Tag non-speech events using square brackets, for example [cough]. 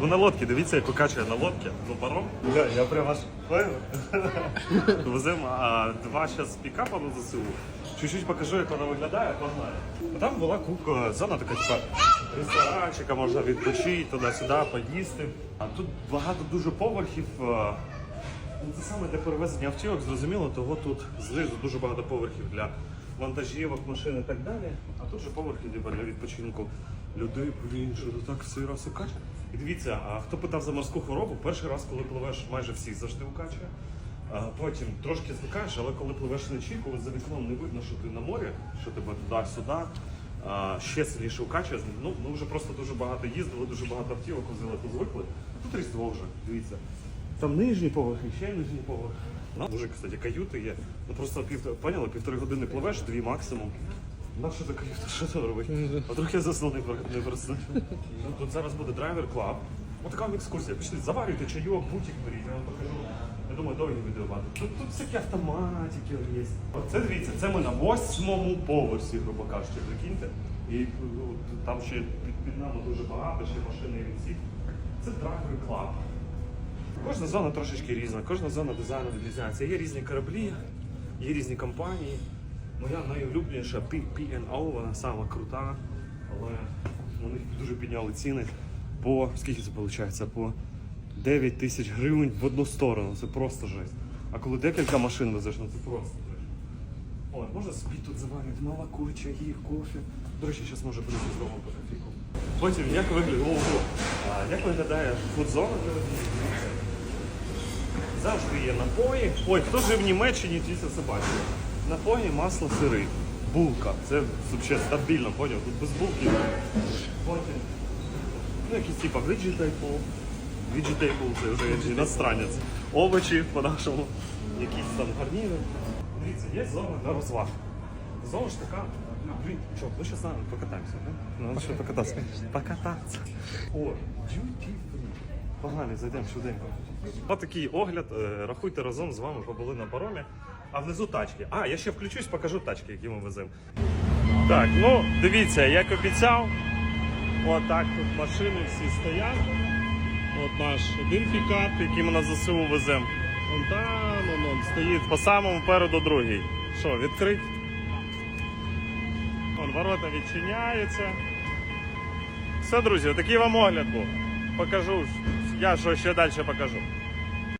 Ти на лодці, дивіться, як викачує на лодці, ну паром. Да, я прям аж Веземо [laughs] а, два зараз пікапа на ЗСУ. Чуть-чуть покажу, як вона виглядає, погнали. Там була купа, зона така, типа ресторанчика, можна відпочити, туди-сюди, поїсти. А тут багато дуже поверхів. Ну, це саме для перевезення автівок, зрозуміло, того тут знизу дуже багато поверхів для вантажівок, машин і так далі. А тут же поверхи типу, для відпочинку людей. Блін, що тут так цей раз укаче. І дивіться, а хто питав за морську хворобу, перший раз, коли пливеш, майже всі завжди укачує. А потім трошки звикаєш, але коли пливеш вночі, коли за вікном не видно, що ти на морі, що тебе туди-сюди, ще сильніше укачує. Ну, ми вже просто дуже багато їздили, дуже багато автівок возили, то звикли. Тут різдво вже, дивіться. Там нижній поверх, і ще нижній поверх. Дуже, кстати, каюти є. Ну просто пів, поняли, півтори години пливеш, дві максимум. На що ти що це робить? А трохи я заснув не переснув. Ну, Тут зараз буде драйвер клаб. Ось така вам екскурсія. Пішли, заварюйте чайок, бутик беріть, я вам покажу. Я думаю, довгі відео багато. Тут, тут всякі автоматики є. Оце дивіться, це ми на восьмому поверсі, грубо кажучи, прикиньте. І ну, там ще під, під нами дуже багато, ще машини і всі. Це драйвер клаб. Кожна зона трошечки різна, кожна зона дизайну відрізняється. Є різні кораблі, є різні компанії. Моя найулюбленіша P&O, вона сама крута, але них дуже підняли ціни по скільки це виходить? По 9 тисяч гривень в одну сторону. Це просто жесть. А коли декілька машин везеш, ну це просто жесть. Ой, можна собі тут заварити молоко, чаї, кофе. До речі, зараз може прийти з дому по кофійку. Потім як виглядає, як виглядає фудзона для водіїв? Завжди є напої. Ой, хто жив в Німеччині, ті це бачив. Напої, масло, сири. Булка. Це взагалі стабільно, поняв? Тут без булки. Потім. Ну, якісь типа vegetable. Vegetable це вже іностранець. Овочі по-нашому. Якісь там гарніри. Дивіться, є зона для розваг. Зона ж така. Блін, що, ми зараз покатаємося, так? Ну, що покататися. Покататися. О, duty free. Погнали, зайдемо швиденько. Ось такий огляд. Е, Рахуйте разом з вами побули на паромі. А внизу тачки. А, я ще включусь, покажу тачки, які ми веземо. Так, ну дивіться, як обіцяв. Отак тут машини всі стоять. От наш один пікап, який ми на ЗСУ веземо. Вон там, вон, он стоїть по самому переду другий. Що, відкрить? Вон ворота відчиняються. Все, друзі, такий вам огляд був. Покажу. Я що ще далі покажу.